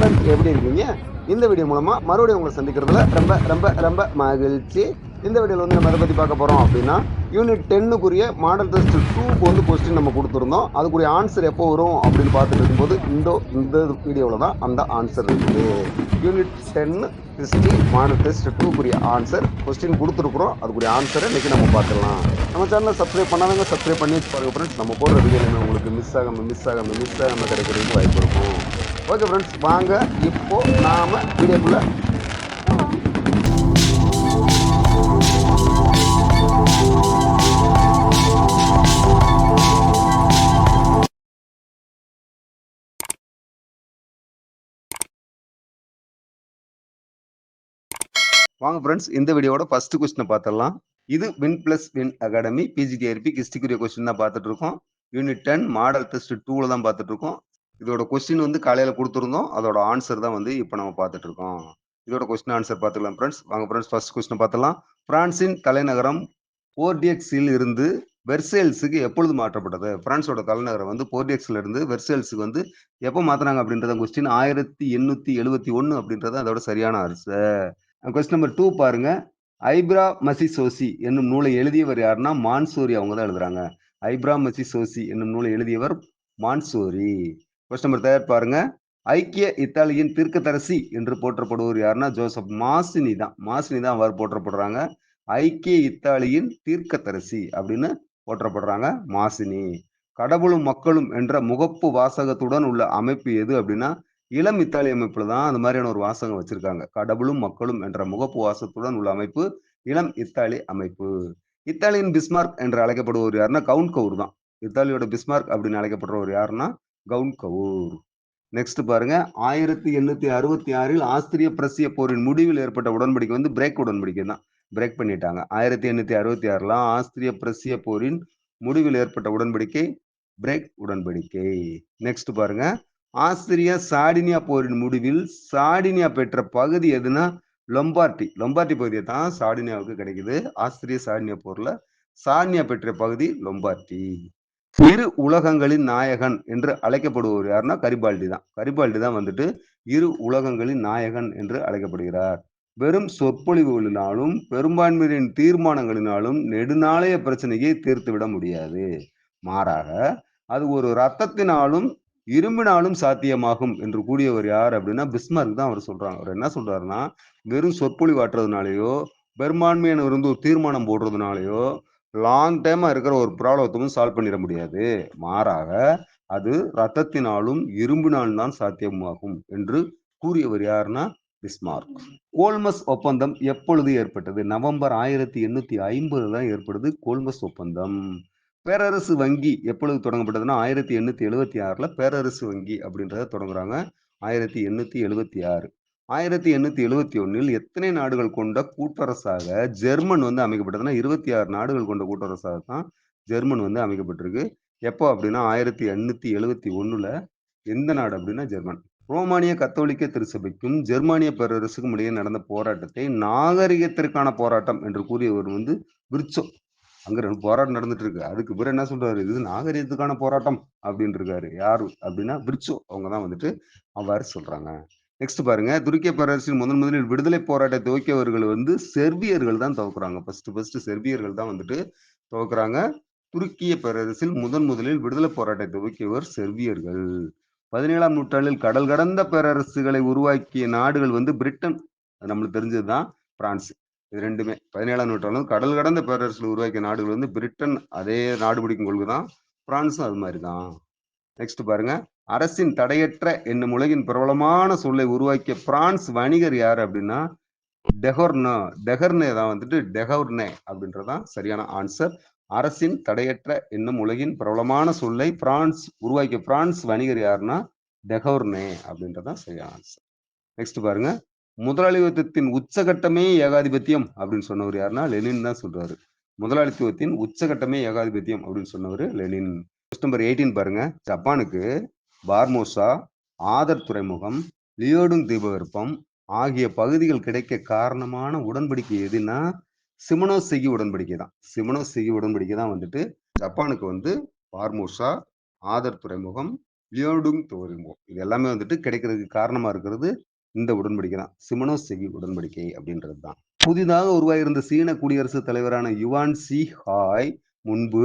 Friends எப்படி இருக்கீங்க? இந்த வீடியோ மூலமா மறுபடியும் உங்களை சந்திக்கிறதுல ரொம்ப ரொம்ப ரொம்ப மகிழ்ச்சி. இந்த வீடியோவில் வந்து நம்ம எதை பற்றி பார்க்க போகிறோம் அப்படின்னா யூனிட் டென்னுக்குரிய மாடல் டெஸ்ட் டூக்கு வந்து கொஸ்டின் நம்ம கொடுத்துருந்தோம். அதுக்குரிய ஆன்சர் எப்போ வரும் அப்படின்னு பார்த்துட்டு இருக்கும்போது இந்த இந்த வீடியோவில் தான் அந்த ஆன்சர் இருக்குது. யூனிட் டென்னு ஹிஸ்ட்ரி மாடல் டெஸ்ட் டூக்குரிய ஆன்சர் கொஸ்டின் கொடுத்துருக்குறோம். அதுக்குரிய ஆன்சரை இன்றைக்கி நம்ம பார்த்துக்கலாம் நம்ம சேனலை சப்ஸ்கிரைப் பண்ணாதவங்க சப்ஸ்கிரைப் பண்ணி வச்சு பாருங்க ஃப்ரெண்ட்ஸ் நம்ம போடுற வீடியோ உங்களுக்கு மிஸ் ஆகாமல் மிஸ் ஆகாமல் மிஸ் ஆகாமல் கிடைக்கிறதுக்கு வாய்ப்பு இருக்கும். ஓகே ஃப்ரெண்ட்ஸ் வாங்க. இப்போ நாம வீடியோக்குள்ள வாங்க ஃப்ரெண்ட்ஸ் இந்த வீடியோட ஃபர்ஸ்ட் கொஸ்டினை பார்த்துடலாம் இது win plus win academy PGTRB கிஸ்டிக்குரிய question தான் பார்த்துட்டு இருக்கோம். யூனிட் டென் மாடல் டெஸ்ட் டூவில் தான் பார்த்துட்டு இருக்கோம். இதோட கொஸ்டின் வந்து காலையில் கொடுத்துருந்தோம். அதோட ஆன்சர் தான் வந்து இப்போ நம்ம பார்த்துட்டு இருக்கோம் இதோட கொஸ்டின் ஆன்சர் பார்த்துக்கலாம் ஃப்ரெண்ட்ஸ் வாங்க ஃப்ரெண்ட்ஸ் ஃபர்ஸ்ட் கொஸ்டின் பார்த்துலாம் பிரான்சின் தலைநகரம் போர்டியக்ஸில் இருந்து வெர்சேல்ஸுக்கு எப்பொழுது மாற்றப்பட்டது? பிரான்ஸோட தலைநகரம் வந்து போர்டியக்ஸ்ல இருந்து வெர்சேல்ஸுக்கு வந்து எப்போ மாத்தினாங்க அப்படின்றத கொஸ்டின் ஆயிரத்தி எண்ணூத்தி எழுபத்தி ஒன்று அப்படின்றது அதோட சரியான ஆன்சர் கொஸ்டின் நம்பர் டூ பாருங்க. ஐப்ரா மசி சோசி என்னும் நூலை எழுதியவர் யாருன்னா மான்சோரி அவங்க தான் எழுதுறாங்க. ஐப்ரா மசி சோசி என்னும் நூலை எழுதியவர் மான்சோரி. கொஸ்டின் நம்பர் தேர்ட் பாருங்க. ஐக்கிய இத்தாலியின் தீர்க்கதரசி என்று போற்றப்படுவர் யாருன்னா ஜோசப் மாசினி தான். மாசினி தான் அவர் போற்றப்படுறாங்க. ஐக்கிய இத்தாலியின் தீர்க்கதரசி அப்படின்னு போற்றப்படுறாங்க மாசினி. கடவுளும் மக்களும் என்ற முகப்பு வாசகத்துடன் உள்ள அமைப்பு எது அப்படின்னா இளம் இத்தாலி அமைப்புல தான் அந்த மாதிரியான ஒரு வாசகம் வச்சிருக்காங்க. கடவுளும் மக்களும் என்ற முகப்பு வாசகத்துடன் உள்ள அமைப்பு இளம் இத்தாலி அமைப்பு. இத்தாலியின் பிஸ்மார்க் என்று அழைக்கப்படுவர் யாருன்னா கவுன் கவுர் தான். இத்தாலியோட பிஸ்மார்க் அப்படின்னு அழைக்கப்படுறவர் யாருன்னா கவுன் கவுர் நெக்ஸ்ட் பாருங்க. ஆயிரத்தி எண்ணூத்தி அறுபத்தி ஆறில் ஆஸ்திரிய பிரசிய போரின் முடிவில் ஏற்பட்ட உடன்படிக்கை வந்து பிரேக் உடன்படிக்கை தான். பிரேக் பண்ணிட்டாங்க. ஆயிரத்தி எண்ணூத்தி அறுபத்தி ஆறுல ஆஸ்திரிய பிரசிய போரின் முடிவில் ஏற்பட்ட உடன்படிக்கை பிரேக் உடன்படிக்கை. நெக்ஸ்ட் பாருங்க. ஆஸ்திரிய சாடினியா போரின் முடிவில் சாடினியா பெற்ற பகுதி எதுனா லொம்பார்டி லொம்பார்டி பகுதியை தான் சாடினியாவுக்கு கிடைக்குது. ஆஸ்திரிய சாடினியா போர்ல சாடினியா பெற்ற பகுதி லொம்பார்டி இரு உலகங்களின் நாயகன் என்று அழைக்கப்படுவர் யாருன்னா கரிபால்டி தான். கரிபால்டி தான் வந்துட்டு இரு உலகங்களின் நாயகன் என்று அழைக்கப்படுகிறார். வெறும் சொற்பொழிவுகளினாலும் பெரும்பான்மையின் தீர்மானங்களினாலும் நெடுநாளைய பிரச்சனையை தீர்த்து விட முடியாது. மாறாக அது ஒரு ரத்தத்தினாலும் இரும்பினாலும் சாத்தியமாகும் என்று கூடியவர் யார் அப்படின்னா பிஸ்மார்க் தான் அவர் சொல்றாங்க அவர் என்ன சொல்றாருன்னா வெறும் சொற்பொழிவு ஆட்டுறதுனாலயோ பெரும்பான்மையான இருந்து ஒரு தீர்மானம் போடுறதுனாலயோ லாங் டைமா இருக்கிற ஒரு ப்ராப்ளத்தையும் சால்வ் பண்ணிட முடியாது. மாறாக அது ரத்தத்தினாலும் இரும்பினாலும் தான் சாத்தியமாகும் என்று கூறியவர் யாருன்னா பிஸ்மார்க் கோல்மஸ் ஒப்பந்தம் எப்பொழுது ஏற்பட்டது? நவம்பர் ஆயிரத்தி எண்ணூத்தி ஐம்பது தான் ஏற்படுது கோல்மஸ் ஒப்பந்தம். பேரரசு வங்கி எப்பொழுது தொடங்கப்பட்டதுன்னா ஆயிரத்தி எண்ணூத்தி எழுபத்தி ஆறுல பேரரசு வங்கி அப்படின்றத தொடங்குறாங்க. ஆயிரத்தி எண்ணூத்தி எழுபத்தி ஆறு. ஆயிரத்தி எண்ணூத்தி எழுபத்தி ஒன்னில் எத்தனை நாடுகள் கொண்ட கூட்டரசாக ஜெர்மன் வந்து அமைக்கப்பட்டதுன்னா இருபத்தி ஆறு நாடுகள் கொண்ட கூட்டரசாக தான் ஜெர்மன் வந்து அமைக்கப்பட்டிருக்கு. எப்போ அப்படின்னா ஆயிரத்தி எண்ணூத்தி எழுபத்தி ஒண்ணுல எந்த நாடு அப்படின்னா ஜெர்மன். ரோமானிய கத்தோலிக்க திருச்சபைக்கும் ஜெர்மானிய பேரரசுக்கும் இடையே நடந்த போராட்டத்தை நாகரிகத்திற்கான போராட்டம் என்று கூறியவர் வந்து விருச்சோ. அங்க ரெண்டு போராட்டம் நடந்துட்டு இருக்கு அதுக்கு பிறகு என்ன சொல்றாரு? இது நாகரிகத்துக்கான போராட்டம் அப்படின்னு இருக்காரு யாரு அப்படின்னா விருச்சோ. அவங்க தான் வந்துட்டு அவ்வாறு சொல்றாங்க. நெக்ஸ்ட் பாருங்க. துருக்கிய பேரரசின் முதன் முதலில் விடுதலை போராட்ட துவக்கியவர்கள் வந்து செர்பியர்கள் தான் துவக்குறாங்க. ஃபர்ஸ்ட் ஃபர்ஸ்ட் செர்பியர்கள் தான் வந்துட்டு துவக்குறாங்க. துருக்கிய பேரரசில் முதன் முதலில் விடுதலை போராட்டத்தை துவக்கியவர் செர்பியர்கள். பதினேழாம் நூற்றாண்டில் கடல் கடந்த பேரரசுகளை உருவாக்கிய நாடுகள் வந்து பிரிட்டன். நம்மளுக்கு தெரிஞ்சது தான் பிரான்ஸ் இது ரெண்டுமே. பதினேழாம் நூற்றாண்டு கடல் கடந்த பேரரசுகள் உருவாக்கிய நாடுகள் வந்து பிரிட்டன். அதே நாடு பிடிக்கும் கொள்கை தான் பிரான்ஸும் அது மாதிரி தான் நெக்ஸ்ட் பாருங்க. அரசின் தடையற்ற என்னும் உலகின் பிரபலமான சொல்லை உருவாக்கிய பிரான்ஸ் வணிகர் யார் அப்படின்னா டெஹோர்னோ. டெஹர்னே தான் வந்துட்டு டெஹோர்னே அப்படின்றதான் சரியான ஆன்சர் அரசின் தடையற்ற என்னும் உலகின் பிரபலமான சொல்லை பிரான்ஸ் உருவாக்கிய பிரான்ஸ் வணிகர் யாருன்னா டெஹோர்னே அப்படின்றதான் சரியான ஆன்சர் நெக்ஸ்ட் பாருங்க. முதலாளித்துவத்தின் உச்சகட்டமே ஏகாதிபத்தியம் அப்படின்னு சொன்னவர் யாருன்னா லெனின் தான் சொல்றாரு. முதலாளித்துவத்தின் உச்சகட்டமே ஏகாதிபத்தியம் அப்படின்னு சொன்னவர் லெனின். நம்பர் எயிட்டீன் பாருங்க. ஜப்பானுக்கு பார்மோசா ஆதர் துறைமுகம் லியோடுங் தீபகற்பம் ஆகிய பகுதிகள் கிடைக்க காரணமான உடன்படிக்கை எதுன்னா சிமனோசெகி உடன்படிக்கை தான். சிமனோசெகி உடன்படிக்கை தான் வந்துட்டு ஜப்பானுக்கு வந்து பார்மோசா ஆதர் துறைமுகம் லியோடுங் துறைமுகம் இது எல்லாமே வந்துட்டு கிடைக்கிறதுக்கு காரணமா இருக்கிறது இந்த உடன்படிக்கை தான். சிமனோசெகி உடன்படிக்கை அப்படின்றது தான். புதிதாக உருவாகியிருந்த சீன குடியரசுத் தலைவரான யுவான் சி ஹாய் முன்பு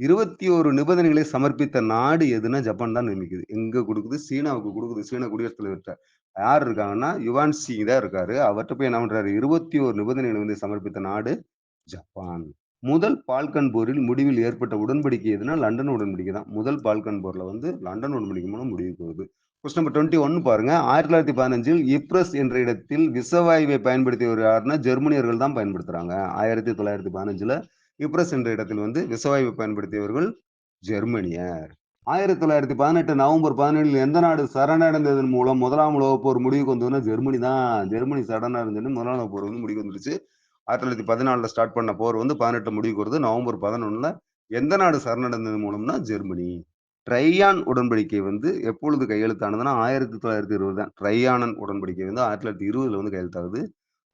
இருபத்தி ஒரு நிபந்தனைகளை சமர்ப்பித்த நாடு எதுனா ஜப்பான் தான் நியமிக்குது. எங்க கொடுக்குது? சீனாவுக்கு கொடுக்குது. சீன குடியரசுத் தலைவர்கிட்ட யார் இருக்காங்கன்னா யுவான் சிங் தான் இருக்காரு. அவர்கிட்ட போய் என்ன பண்றாரு? இருபத்தி ஒரு நிபந்தனைகளை வந்து சமர்ப்பித்த நாடு ஜப்பான். முதல் பால்கன் போரில் முடிவில் ஏற்பட்ட உடன்படிக்கை எதுனா லண்டன் உடன்படிக்கை தான். முதல் பால்கன் போர்ல வந்து லண்டன் உடன்படிக்கை மூலம் முடிவுக்கு வருது கொஸ்டின் நம்பர் டுவெண்ட்டி ஒன் பாருங்க. ஆயிரத்தி தொள்ளாயிரத்தி பதினஞ்சில் இப்ரஸ் என்ற இடத்தில் விசவாயுவை பயன்படுத்தியவர் யாருன்னா ஜெர்மனியர்கள் தான் பயன்படுத்துறாங்க. ஆயிரத்தி தொள்ளாயிரத்தி பதினஞ்சுல இப்ரஸ் என்ற இடத்தில் வந்து விசவாயுவை பயன்படுத்தியவர்கள் ஜெர்மனியர். ஆயிரத்தி தொள்ளாயிரத்தி பதினெட்டு நவம்பர் பதினேழில் எந்த நாடு சரணடைந்ததன் மூலம் முதலாம் உலகப் போர் முடிவுக்கு வந்ததுன்னா ஜெர்மனி தான். ஜெர்மனி சரணடைஞ்சு முதலாம் உலகப் போர் வந்து முடிவுக்கு வந்துருச்சு. ஆயிரத்தி தொள்ளாயிரத்தி பதினாலில் ஸ்டார்ட் பண்ண போர் வந்து பதினெட்டு முடிவுக்கு வருது. நவம்பர் பதினொன்னுல எந்த நாடு சரணடைந்தது மூலம்னா ஜெர்மனி. ட்ரையான் உடன்படிக்கை வந்து எப்பொழுது கையெழுத்தானதுன்னா ஆயிரத்தி தொள்ளாயிரத்தி இருபது தான். ட்ரையானன் உடன்படிக்கை வந்து ஆயிரத்தி தொள்ளாயிரத்தி இருபதுல வந்து கையெழுத்தாகுது.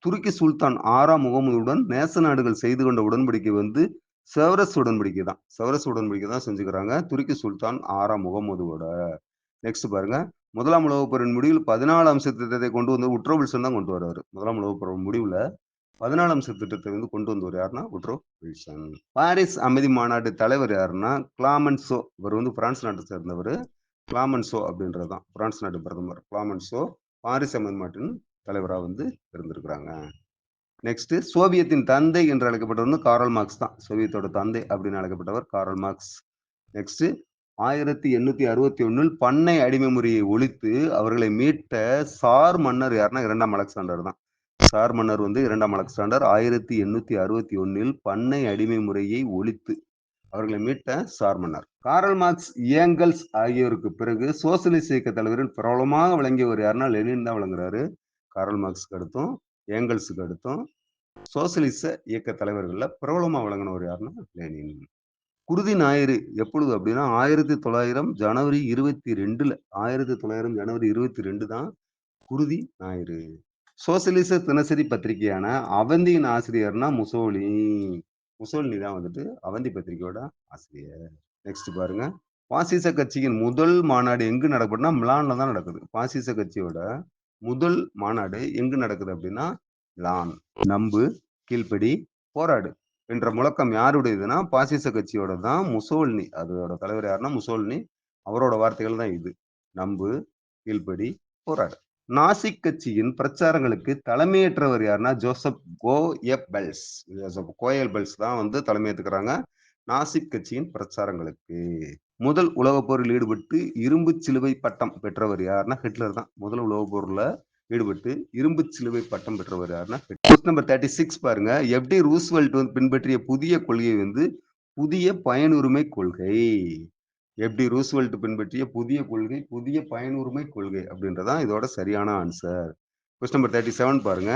துருக்கி சுல்தான் ஆறாம் முகமதுடன் நேச நாடுகள் செய்து கொண்ட உடன்படிக்கை வந்து செவரஸ் உடன்படிக்கை தான். செவரஸ் உடன்படிக்கை தான் செஞ்சுக்கிறாங்க. துருக்கி சுல்தான் ஆறாம் முகமதுவோட. நெக்ஸ்ட் பாருங்க. முதலாம் உலகப் போரின் முடிவில் பதினாலு அம்ச திட்டத்தை கொண்டு வந்து உட்ரோ வில்சன் தான் கொண்டு வர்றாரு. முதலாம் உலகப் போர் முடிவில் பதினாலு அம்ச திட்டத்தை வந்து கொண்டு வந்தவர் யாருன்னா? Woodrow Wilson. பாரிஸ் அமைதி மாநாட்டு தலைவர் யாருன்னா? கிளாமன்சோ. இவர் வந்து பிரான்ஸ் நாட்டை சேர்ந்தவர். கிளாமன்சோ அப்படின்றது தான் பிரான்ஸ் நாட்டு பிரதமர். கிளாமன்சோ பாரிஸ் அமைதி மாட்டின் தலைவராக வந்து இருந்திருக்கிறாங்க நெக்ஸ்ட் சோவியத்தின் தந்தை என்று அழைக்கப்பட்டவர் வந்து காரல் மார்க்ஸ் தான். சோவியத்தோட தந்தை அப்படின்னு அழைக்கப்பட்டவர் காரல் மார்க்ஸ். நெக்ஸ்ட் ஆயிரத்தி எண்ணூத்தி அறுபத்தி ஒன்னில் பண்ணை அடிமை முறையை ஒழித்து அவர்களை மீட்ட சார் மன்னர் யாருன்னா இரண்டாம் அலெக்சாண்டர் தான். சார் மன்னர் வந்து இரண்டாம் அலெக்சாண்டர். ஆயிரத்தி எண்ணூத்தி அறுபத்தி ஒன்னில் பண்ணை அடிமை முறையை ஒழித்து அவர்களை மீட்ட சார் மன்னர். காரல் மார்க்ஸ் ஏங்கல்ஸ் ஆகியோருக்கு பிறகு சோசியலிச இயக்க தலைவரில் பிரபலமாக விளங்கியவர் யாருன்னா லெனின் தான் விளங்குறாரு. காரல் மார்க்ஸ்க்கு அடுத்தும் ஏங்கல்ஸுக்கு அடுத்தும். சோசியலிச இயக்க தலைவர்களில் பிரபலமாக விளங்கினவர் யாருன்னா லெனின். குருதி ஞாயிறு எப்பொழுது அப்படின்னா ஆயிரத்தி தொள்ளாயிரம் ஜனவரி இருபத்தி ரெண்டுல ஆயிரத்தி தொள்ளாயிரம் ஜனவரி இருபத்தி ரெண்டு தான் குருதி ஞாயிறு. சோசியலிச தினசரி பத்திரிகையான அவந்தியின் ஆசிரியர்னா முசோலி. முசோலினி தான் வந்துட்டு அவந்தி பத்திரிகையோட ஆசிரியர். நெக்ஸ்ட் பாருங்க. பாசிச கட்சியின் முதல் மாநாடு எங்கு நடக்குதுன்னா மிலான்ல தான் நடக்குது. பாசிச கட்சியோட முதல் மாநாடு எங்கு நடக்குது அப்படின்னா லான். நம்பு கீழ்ப்படி போராடு என்ற முழக்கம் யாருடையதுன்னா பாசிச கட்சியோட தான் முசோல்னி அதோட தலைவர் யாருன்னா முசோல்னி. அவரோட வார்த்தைகள் தான் இது. நம்பு கீழ்ப்படி போராடு. நாசிக் கட்சியின் பிரச்சாரங்களுக்கு தலைமையேற்றவர் யாருன்னா ஜோசப் கோ எப் பெல்ஸ் ஜோசப் கோயல் பெல்ஸ் தான் வந்து தலைமையேற்றுக்கிறாங்க நாசிக் கட்சியின் பிரச்சாரங்களுக்கு முதல் உலகப் போரில் ஈடுபட்டு இரும்பு சிலுவை பட்டம் பெற்றவர் யாருன்னா ஹிட்லர் தான். முதல் உலகப் போரில் ஈடுபட்டு இரும்பு சிலுவை பட்டம் பெற்றவர் யாருன்னா கொஸ்டின் நம்பர் தேர்ட்டி சிக்ஸ் பாருங்க எப்படி ரூஸ்வெல்ட் வந்து பின்பற்றிய புதிய கொள்கை வந்து புதிய பயனுரிமை கொள்கை. எப்படி ரூஸ்வெல்ட் பின்பற்றிய புதிய கொள்கை புதிய பயனுரிமை கொள்கை அப்படின்றதான் இதோட சரியான answer question number thirty seven பாருங்க.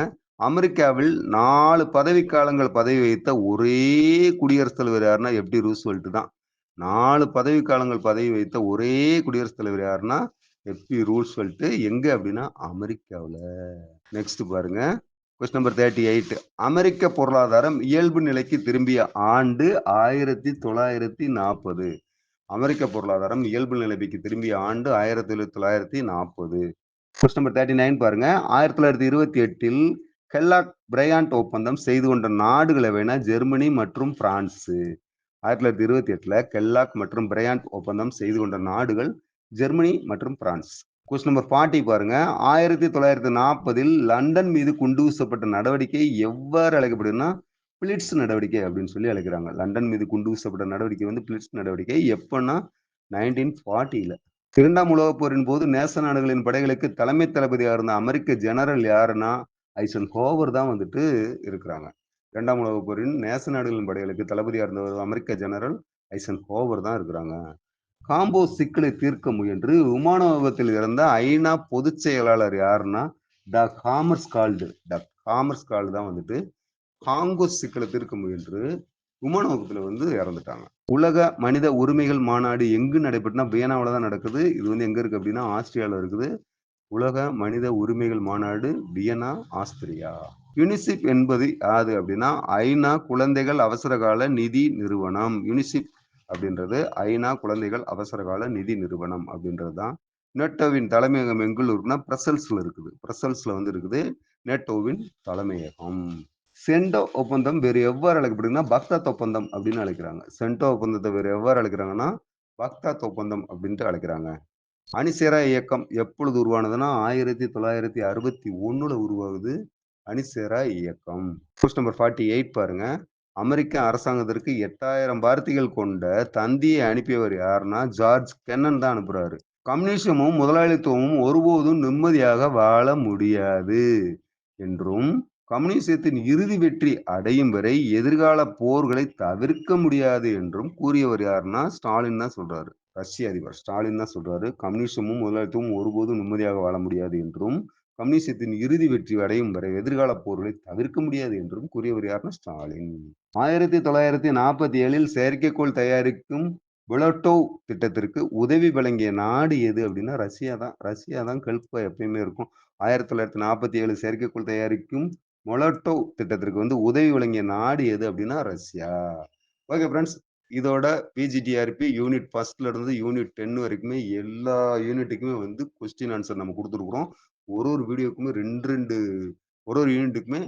அமெரிக்காவில் நாலு பதவி காலங்கள் பதவி வைத்த ஒரே குடியரசுத் தலைவர் யாருன்னா எப்படி ரூஸ்வெல்ட் தான். நாலு பதவி காலங்கள் பதவி வைத்த ஒரே குடியரசுத் தலைவர் யாருன்னா எப்பி ரூஸ்வெல்ட் எங்க அப்படின்னா அமெரிக்காவில். நெக்ஸ்ட் பாருங்க. கொஸ்டின் நம்பர் தேர்ட்டி எயிட் அமெரிக்க பொருளாதாரம் இயல்பு நிலைக்கு திரும்பிய ஆண்டு ஆயிரத்தி தொள்ளாயிரத்தி நாற்பது. அமெரிக்க பொருளாதாரம் இயல்பு நிலைமைக்கு திரும்பிய ஆண்டு ஆயிரத்தி தொள்ளாயிரத்தி நாற்பது. கொஸ்டின் நம்பர் தேர்ட்டி நைன் பாருங்க. ஆயிரத்தி தொள்ளாயிரத்தி இருபத்தி எட்டில் கெல்லாக் பிரையாண்ட் ஒப்பந்தம் செய்து கொண்ட நாடுகளை வேணா ஜெர்மனி மற்றும் பிரான்ஸு ஆயிரத்தி தொள்ளாயிரத்தி இருபத்தி எட்டுல கெல்லாக் மற்றும் பிரையாண்ட் ஒப்பந்தம் செய்து கொண்ட நாடுகள் ஜெர்மனி மற்றும் பிரான்ஸ் கொஸ்டின் நம்பர் ஃபார்ட்டி பாருங்க. ஆயிரத்தி தொள்ளாயிரத்தி நாற்பதில் லண்டன் மீது குண்டு வீசப்பட்ட நடவடிக்கை எவ்வாறு அழைக்கப்படுதுன்னா பிளிட்ஸ் நடவடிக்கை அப்படின்னு சொல்லி அழைக்கிறாங்க. லண்டன் மீது குண்டு வீசப்பட்ட நடவடிக்கை வந்து பிளிட்ஸ் நடவடிக்கை எப்பன்னா நைன்டீன் ஃபார்ட்டியில இரண்டாம் உலகப் போரின் போது நேச நாடுகளின் படைகளுக்கு தலைமை தளபதியாக இருந்த அமெரிக்க ஜெனரல் யாருன்னா ஐசன் ஹோவர் தான் வந்துட்டு இருக்கிறாங்க. இரண்டாம் உலக போரின் நேச நாடுகளின் படைகளுக்கு தளபதியாக இருந்தவர் அமெரிக்க ஜெனரல் ஐசன் ஹோவர் தான் இருக்கிறாங்க. காம்போ சிக்கலை தீர்க்க முயன்று விமான விபத்தில் இறந்த ஐநா பொதுச் செயலாளர் யாருன்னா the commerce called. The commerce called தான் வந்துட்டு காங்கோ சிக்கலை தீர்க்க முயன்று விமான வகுப்பில் வந்து இறந்துட்டாங்க. உலக மனித உரிமைகள் மாநாடு எங்கு நடைபெற்றுனா வியனாவில் தான் நடக்குது. இது வந்து எங்கே இருக்குது அப்படின்னா ஆஸ்திரியாவில் இருக்குது. உலக மனித உரிமைகள் மாநாடு வியனா ஆஸ்திரியா. யுனிசிப் என்பது யாது அப்படின்னா ஐநா குழந்தைகள் அவசரகால நிதி நிறுவனம். யுனிசிப் அப்படின்றது ஐநா குழந்தைகள் அவசரகால நிதி நிறுவனம் அப்படின்றது தான் நெட்டோவின் தலைமையகம் எங்குள்ள இருக்குன்னா பிரசல்ஸ்ல இருக்குது. பிரசல்ஸ்ல வந்து இருக்குது நேட்டோவின் தலைமையகம். சென்டோ ஒப்பந்தம் வேறு எவ்வாறு அழைக்கப்படுதுன்னா பக்தாத் ஒப்பந்தம் அப்படின்னு அழைக்கிறாங்க. சென்டோ ஒப்பந்தத்தை வேறு எவ்வாறு அழைக்கிறாங்கன்னா பக்தாத் ஒப்பந்தம் அப்படின்ட்டு அழைக்கிறாங்க. அணிசேரா இயக்கம் எப்பொழுது உருவானதுன்னா ஆயிரத்தி தொள்ளாயிரத்தி அறுபத்தி ஒன்னுல உருவாகுது அணிசேரா இயக்கம். கொஸ்டின் நம்பர் ஃபார்ட்டி எயிட் பாருங்க. அமெரிக்க அரசாங்கத்திற்கு எட்டாயிரம் வார்த்தைகள் கொண்ட தந்தியை அனுப்பியவர் யாருன்னா ஜார்ஜ் கென்னன் தான் அனுப்புறாரு. கம்யூனிசமும் முதலாளித்துவமும் ஒருபோதும் நிம்மதியாக வாழ முடியாது என்றும் கம்யூனிசத்தின் இறுதி வெற்றி அடையும் வரை எதிர்கால போர்களை தவிர்க்க முடியாது என்றும் கூறியவர் யாருன்னா ஸ்டாலின் தான் சொல்றாரு. ரஷ்ய அதிபர். ஸ்டாலின் தான் சொல்றாரு கம்யூனிசமும் முதலாளித்துவமும் ஒருபோதும் நிம்மதியாக வாழ முடியாது என்றும் கம்யூனிசத்தின் இறுதி வெற்றி அடையும் வரை எதிர்கால போர்களை தவிர்க்க முடியாது என்றும் கூறியவர் யாருன்னா ஸ்டாலின். ஆயிரத்தி தொள்ளாயிரத்தி நாற்பத்தி ஏழில் செயற்கைக்கோள் தயாரிக்கும் புலட்டோ திட்டத்திற்கு உதவி வழங்கிய நாடு எது அப்படின்னா ரஷ்யா தான். ரஷ்யா தான் கெல்ப்பா எப்பயுமே இருக்கும். ஆயிரத்தி தொள்ளாயிரத்தி நாற்பத்தி ஏழு செயற்கைக்கோள் தயாரிக்கும் மொலட்டோ திட்டத்திற்கு வந்து உதவி வழங்கிய நாடு எது அப்படின்னா ரஷ்யா. ஓகே ஃப்ரெண்ட்ஸ் இதோட பிஜிடிஆர்பி யூனிட் ஃபர்ஸ்ட்ல இருந்து யூனிட் டென் வரைக்குமே எல்லா யூனிட்டுக்குமே வந்து கொஸ்டின் ஆன்சர் நம்ம கொடுத்துருக்குறோம். ஒரு ஒரு வீடியோக்குமே ரெண்டு ரெண்டு ஒரு ஒரு யூனிட்டுக்குமே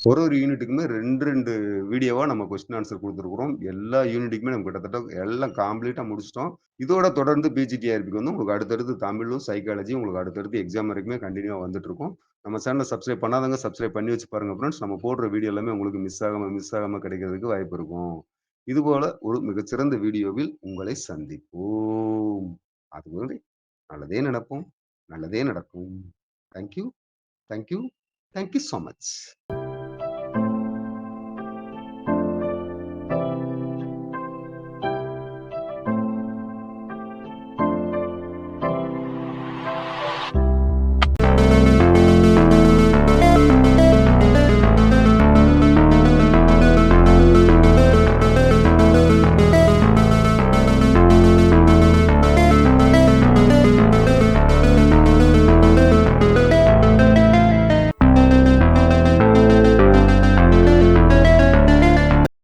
ஒரு ஒரு யூனிட்டுக்குமே ரெண்டு ரெண்டு வீடியோவா நம்ம கொஸ்டின் ஆன்சர் கொடுத்துருக்குறோம். எல்லா யூனிட்டுக்குமே நம்ம கிட்டத்தட்ட எல்லாம் கம்ப்ளீட்டா முடிச்சிட்டோம். இதோட தொடர்ந்து பிஜிடிஆர்பிக்கு வந்து உங்களுக்கு அடுத்தடுத்து தமிழும் சைக்காலஜி உங்களுக்கு அடுத்தடுத்து எக்ஸாம் வரைக்குமே கண்டினியூவா வந்துட்டு இருக்கும் நம்ம சேனலை சப்ஸ்கிரைப் பண்ணாதவங்க சப்ஸ்கிரைப் பண்ணி வச்சு பாருங்க ஃப்ரெண்ட்ஸ் நம்ம போடுற வீடியோ எல்லாமே உங்களுக்கு மிஸ் ஆகாம மிஸ் ஆகாம கிடைக்கிறதுக்கு வாய்ப்பு இருக்கும். இதுபோல ஒரு மிகச்சிறந்த வீடியோவில் உங்களை சந்திப்போம். அதுவரை நல்லதே நடப்போம் நல்லதே நடக்கும். Thank you thank you thank you so much